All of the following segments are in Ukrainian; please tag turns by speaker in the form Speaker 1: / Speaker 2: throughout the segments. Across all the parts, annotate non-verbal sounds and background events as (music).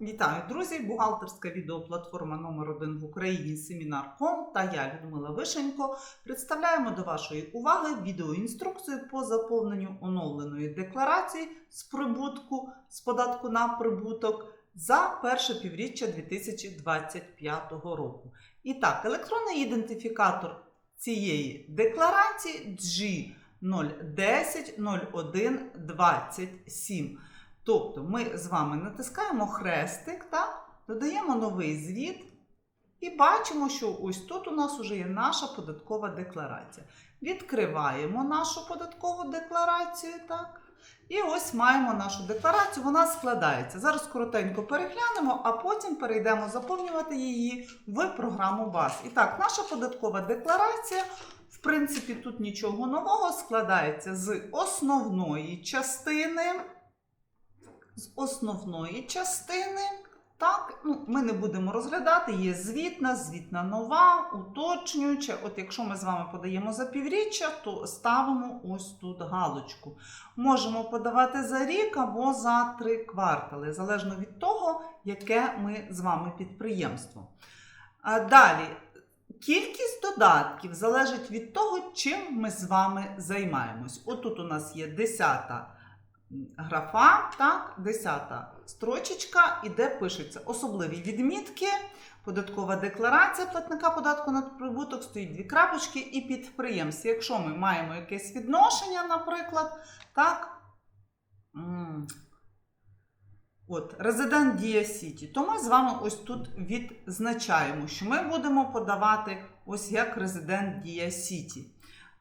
Speaker 1: Вітаю, друзі! Бухгалтерська відеоплатформа номер 1 в Україні Семінар.ком та я, Людмила Вишенько, представляємо до вашої уваги відеоінструкцію по заповненню оновленої декларації з прибутку з податку на прибуток за перше півріччя 2025 року. І так, електронний ідентифікатор цієї декларації G010 01 27. Тобто ми з вами натискаємо хрестик, так? додаємо новий звіт і бачимо, що ось тут у нас вже є наша податкова декларація. Відкриваємо нашу податкову декларацію. так? І ось маємо нашу декларацію, вона складається. Зараз коротенько переглянемо, а потім перейдемо заповнювати її в програму БАЗ. І так, наша податкова декларація, в принципі, тут нічого нового, складається з основної частини з основної частини. Так, ну, ми не будемо розглядати, є звітна, звітна нова, уточнююча. От якщо ми з вами подаємо за півріччя, то ставимо ось тут галочку. Можемо подавати за рік або за три квартали, залежно від того, яке ми з вами підприємство. А далі, кількість додатків залежить від того, чим ми з вами займаємось. Отут у нас є 10 графа, так, 10 строчечка, і де пишеться особливі відмітки, податкова декларація платника податку на прибуток, стоїть дві крапочки і підприємств. Якщо ми маємо якесь відношення, наприклад, так, от, резидент Дія Сіті, то ми з вами ось тут відзначаємо, що ми будемо подавати ось як резидент Дія Сіті.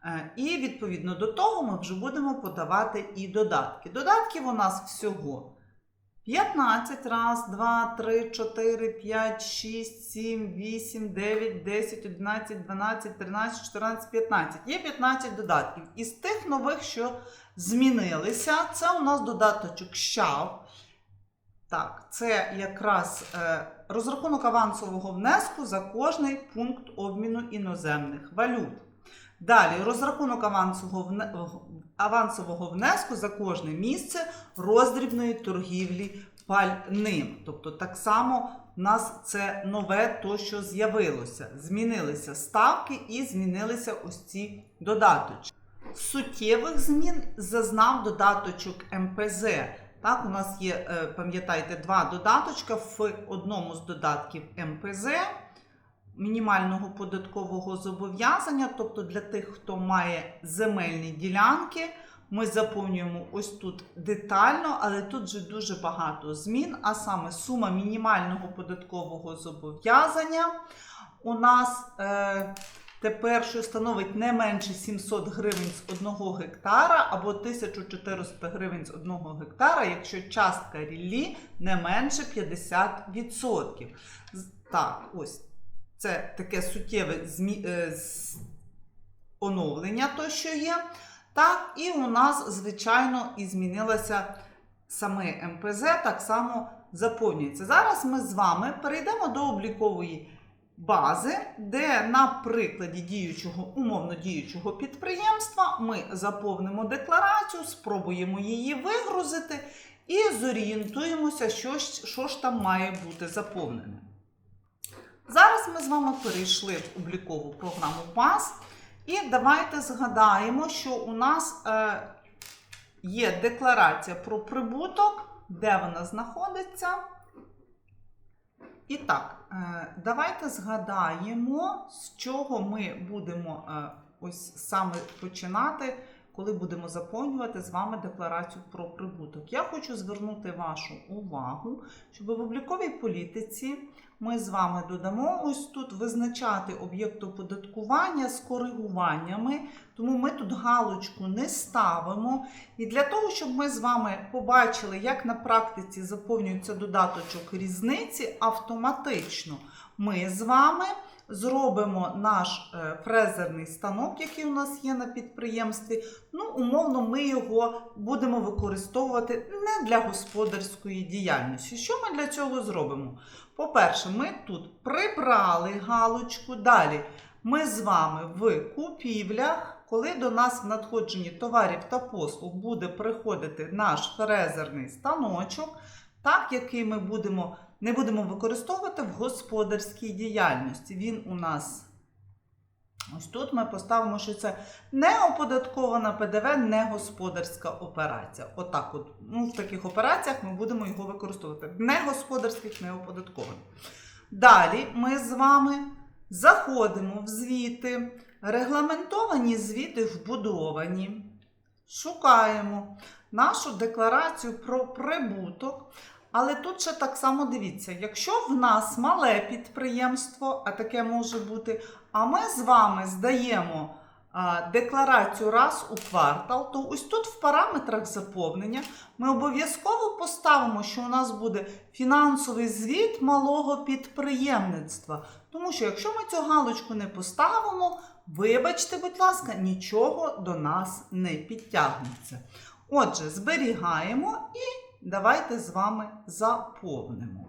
Speaker 1: Е, І відповідно до того ми вже будемо подавати і додатки. Додатків у нас всього 15, раз, 2, 3, 4, 5, 6, 7, 8, 9, 10, 11, 12, 13, 14, 15. Є 15 додатків. Із тих нових, що змінилися, це у нас додаточок щав. Так, це якраз е, розрахунок авансового внеску за кожний пункт обміну іноземних валют. Далі розрахунок авансового, внеску за кожне місце роздрібної торгівлі пальним. Тобто, так само в нас це нове, то що з'явилося. Змінилися ставки і змінилися ось ці додаточки. Суттєвих змін зазнав додаточок МПЗ. Так, у нас є, е, пам'ятаєте, два додаточка в одному з додатків МПЗ мінімального податкового зобов'язання, тобто для тих, хто має земельні ділянки, ми заповнюємо ось тут детально, але тут же дуже багато змін, а саме сума мінімального податкового зобов'язання у нас е, тепер що становить не менше 700 гривень з 1 гектара або 1400 гривень з 1 гектара, якщо частка ріллі не менше 50%. Так, ось це таке суттєве змі... е, оновлення, то що є. Так, і у нас, звичайно, і змінилося саме МПЗ, так само заповнюється. Зараз ми з вами перейдемо до облікової бази, де на прикладі діючого, умовно діючого підприємства ми заповнимо декларацію, спробуємо її вигрузити і зорієнтуємося, що, що ж там має бути заповнене. Зараз ми з вами перейшли в облікову програму БАЗ. І давайте згадаємо, що у нас е, є декларація про прибуток, де вона знаходиться. І так, е, давайте згадаємо, з чого ми будемо е, ось саме починати, коли будемо заповнювати з вами декларацію про прибуток. Я хочу звернути вашу увагу, щоб в обліковій політиці ми з вами додамо ось тут визначати об'єкт оподаткування з коригуваннями, тому ми тут галочку не ставимо. І для того, щоб ми з вами побачили, як на практиці заповнюється додаточок різниці, автоматично ми з вами зробимо наш е, фрезерний станок, який у нас є на підприємстві. Ну, умовно, ми його будемо використовувати не для господарської діяльності. Що ми для цього зробимо? По-перше, ми тут прибрали галочку. Далі ми з вами в купівлях, коли до нас в надходженні товарів та послуг буде приходити наш фрезерний станочок, так, який ми будемо не будемо використовувати в господарській діяльності. Він у нас ось тут ми поставимо, що це не оподаткована ПДВ, не господарська операція. Отак, от, ну, в таких операціях ми будемо його використовувати. Не господарських, не оподаткованих. Далі ми з вами заходимо в звіти, регламентовані звіти вбудовані, шукаємо нашу декларацію про прибуток. Але тут ще так само дивіться, якщо в нас мале підприємство, а таке може бути, а ми з вами здаємо декларацію раз у квартал, то ось тут в параметрах заповнення ми обов'язково поставимо, що у нас буде фінансовий звіт малого підприємництва. Тому що якщо ми цю галочку не поставимо, вибачте, будь ласка, нічого до нас не підтягнеться. Отже, зберігаємо і давайте з вами заповнимо.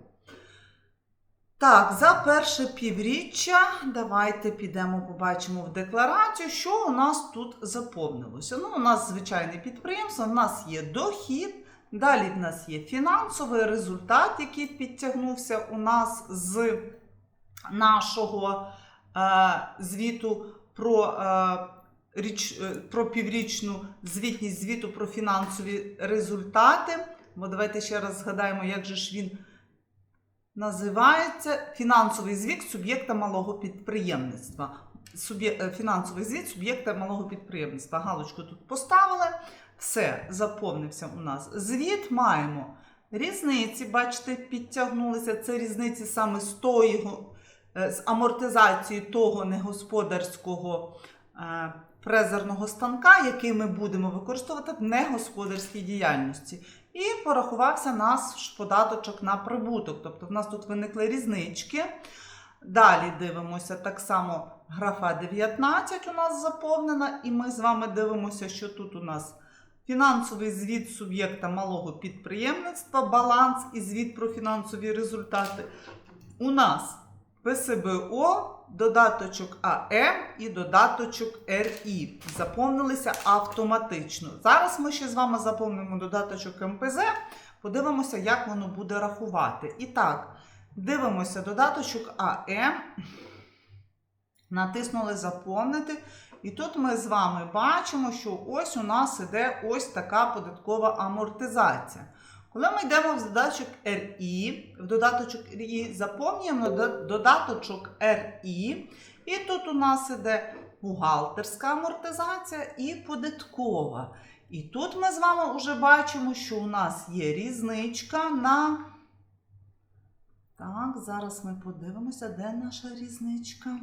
Speaker 1: Так, за перше півріччя давайте підемо, побачимо в декларацію, що у нас тут заповнилося. Ну, у нас звичайне підприємство, у нас є дохід, далі в нас є фінансовий результат, який підтягнувся у нас з нашого е, звіту про, е, річ, е, про піврічну звітність звіту про фінансові результати. Бо давайте ще раз згадаємо, як же ж він називається фінансовий звіт суб'єкта малого підприємництва. Е, Фінансовий звіт суб'єкта малого підприємництва. Галочку тут поставили. Все, заповнився у нас звіт. Маємо різниці, бачите, підтягнулися. Це різниці саме з того, е, з амортизації того негосподарського е, фрезерного станка, який ми будемо використовувати в негосподарській діяльності. І порахувався наш податочок на прибуток. Тобто в нас тут виникли різнички. Далі дивимося так само графа 19 у нас заповнена, і ми з вами дивимося, що тут у нас фінансовий звіт суб'єкта малого підприємництва, баланс і звіт про фінансові результати. У нас ПСБО, додаточок АМ і додаточок РІ заповнилися автоматично. Зараз ми ще з вами заповнимо додаточок МПЗ, подивимося, як воно буде рахувати. І так, дивимося додаточок АМ, натиснули заповнити. І тут ми з вами бачимо, що ось у нас іде ось така податкова амортизація. Коли ми йдемо в додаточок RI, в додаточок RI заповнюємо додаточок RI, і тут у нас іде бухгалтерська амортизація і податкова. І тут ми з вами вже бачимо, що у нас є різничка на. Так, зараз ми подивимося, де наша різничка.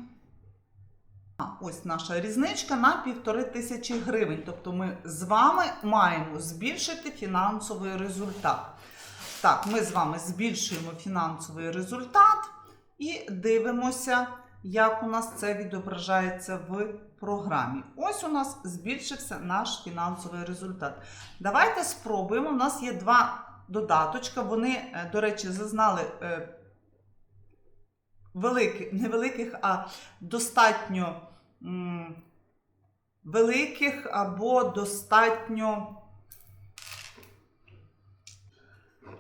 Speaker 1: Ось наша різничка на півтори тисячі гривень. Тобто ми з вами маємо збільшити фінансовий результат. Так, ми з вами збільшуємо фінансовий результат і дивимося, як у нас це відображається в програмі. Ось у нас збільшився наш фінансовий результат. Давайте спробуємо. У нас є два додаточка. Вони, е, до речі, зазнали. е, великих, невеликих, а достатньо великих або достатньо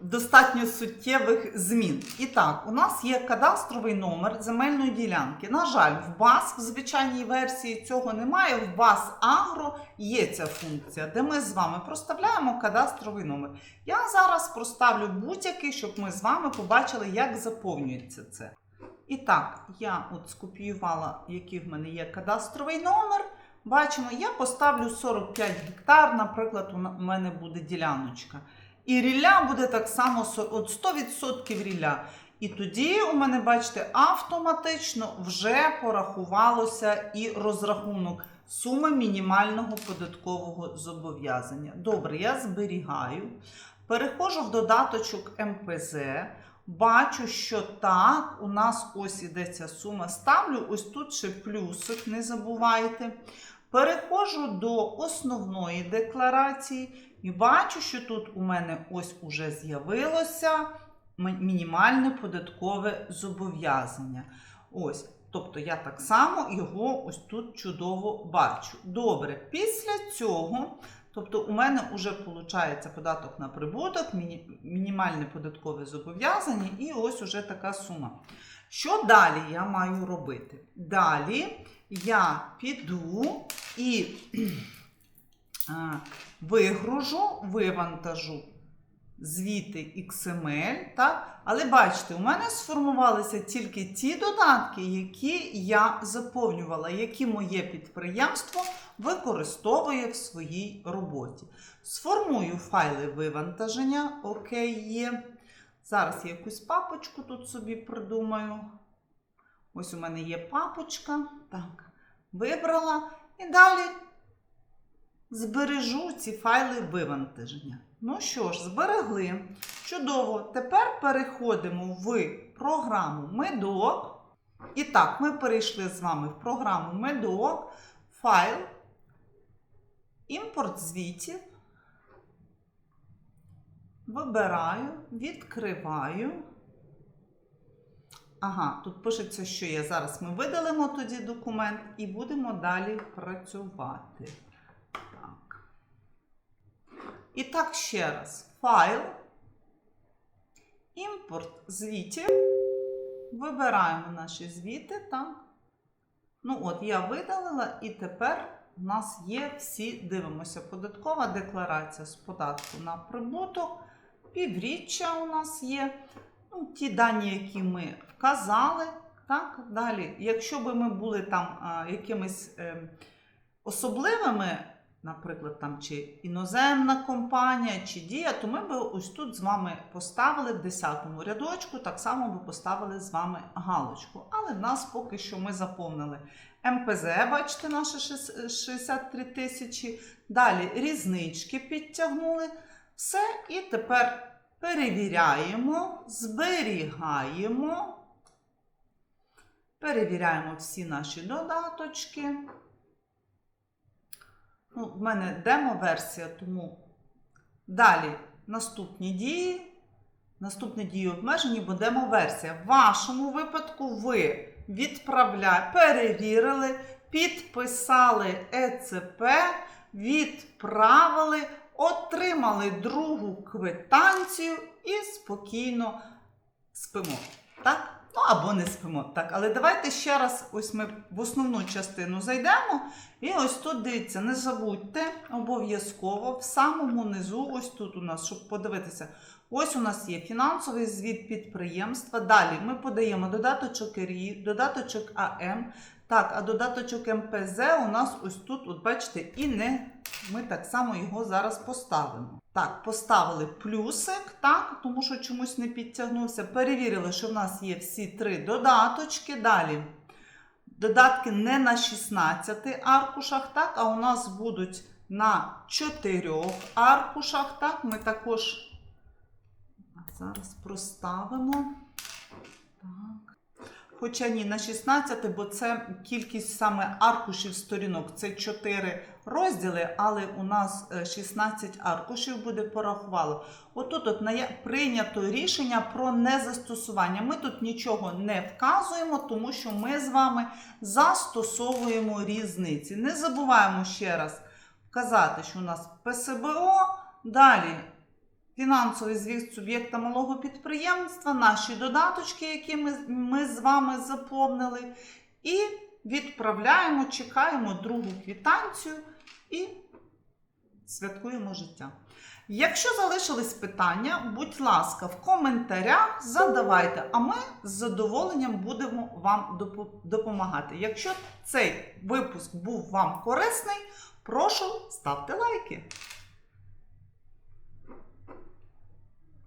Speaker 1: достатньо суттєвих змін. І так, у нас є кадастровий номер земельної ділянки. На жаль, в БАС в звичайній версії цього немає. В БАС Агро є ця функція, де ми з вами проставляємо кадастровий номер. Я зараз проставлю будь-який, щоб ми з вами побачили, як заповнюється це. І так, я от скопіювала, який в мене є кадастровий номер. Бачимо, я поставлю 45 гектар, наприклад, у мене буде діляночка. І рілля буде так само от 100% рілля. І тоді у мене, бачите, автоматично вже порахувалося і розрахунок суми мінімального податкового зобов'язання. Добре, я зберігаю. Переходжу в додаточок МПЗ. Бачу, що так, у нас ось іде ця сума. Ставлю ось тут ще плюсик, не забувайте. Переходжу до основної декларації і бачу, що тут у мене ось уже з'явилося мінімальне податкове зобов'язання. Ось. Тобто я так само його ось тут чудово бачу. Добре, після цього Тобто у мене вже виходить податок на прибуток, мінімальне податкове зобов'язання і ось уже така сума. Що далі я маю робити? Далі я піду і (clears throat) вигружу, вивантажу звіти XML, так? Але бачите, у мене сформувалися тільки ті додатки, які я заповнювала, які моє підприємство використовує в своїй роботі. Сформую файли вивантаження, окей, є. Зараз я якусь папочку тут собі придумаю. Ось у мене є папочка. Так, вибрала. І далі збережу ці файли вивантаження. Ну що ж, зберегли. Чудово. Тепер переходимо в програму Медок. І так, ми перейшли з вами в програму Медок, файл, імпорт звітів. Вибираю, відкриваю. Ага, тут пишеться, що є. Зараз ми видалимо тоді документ і будемо далі працювати. І так, ще раз. Файл. Імпорт звітів. Вибираємо наші звіти. Так. Ну от, я видалила, і тепер у нас є всі, дивимося, податкова декларація з податку на прибуток. Півріччя у нас є. Ну, ті дані, які ми вказали. Так, далі, якщо би ми були там а, якимись е, особливими, наприклад, там чи іноземна компанія, чи дія, то ми би ось тут з вами поставили в 10-му рядочку, так само би поставили з вами галочку. Але в нас поки що ми заповнили МПЗ, бачите, шес- 63 тисячі. Далі різнички підтягнули. Все, і тепер перевіряємо, зберігаємо. Перевіряємо всі наші додаточки. Ну, в мене демо-версія, тому далі наступні дії. Наступні дії обмежені, бо демо-версія. В вашому випадку ви відправляєте, перевірили, підписали ЕЦП, відправили, отримали другу квитанцію і спокійно спимо. Так? Ну або не спимо. Так, але давайте ще раз, ось ми в основну частину зайдемо. І ось тут дивіться, не забудьте обов'язково в самому низу, ось тут у нас, щоб подивитися. Ось у нас є фінансовий звіт підприємства. Далі ми подаємо додаточок РІ, додаточок АМ. Так, а додаточок МПЗ у нас ось тут, от бачите, і не ми так само його зараз поставимо. Так, поставили плюсик, так, тому що чомусь не підтягнувся. Перевірили, що в нас є всі три додаточки. Далі. Додатки не на 16 аркушах, так, а у нас будуть на 4 аркушах. Так, ми також зараз проставимо. Хоча ні, на 16, бо це кількість саме аркушів сторінок. Це 4 розділи, але у нас е, 16 аркушів буде порахувало. Отут от прийнято рішення про незастосування. Ми тут нічого не вказуємо, тому що ми з вами застосовуємо різниці. Не забуваємо ще раз вказати, що у нас ПСБО, далі фінансовий звіт суб'єкта малого підприємства, наші додаточки, які ми, ми з вами заповнили, і відправляємо, чекаємо другу квітанцію і святкуємо життя. Якщо залишились питання, будь ласка, в коментарях задавайте, а ми з задоволенням будемо вам допомагати. Якщо цей випуск був вам корисний, прошу ставте лайки.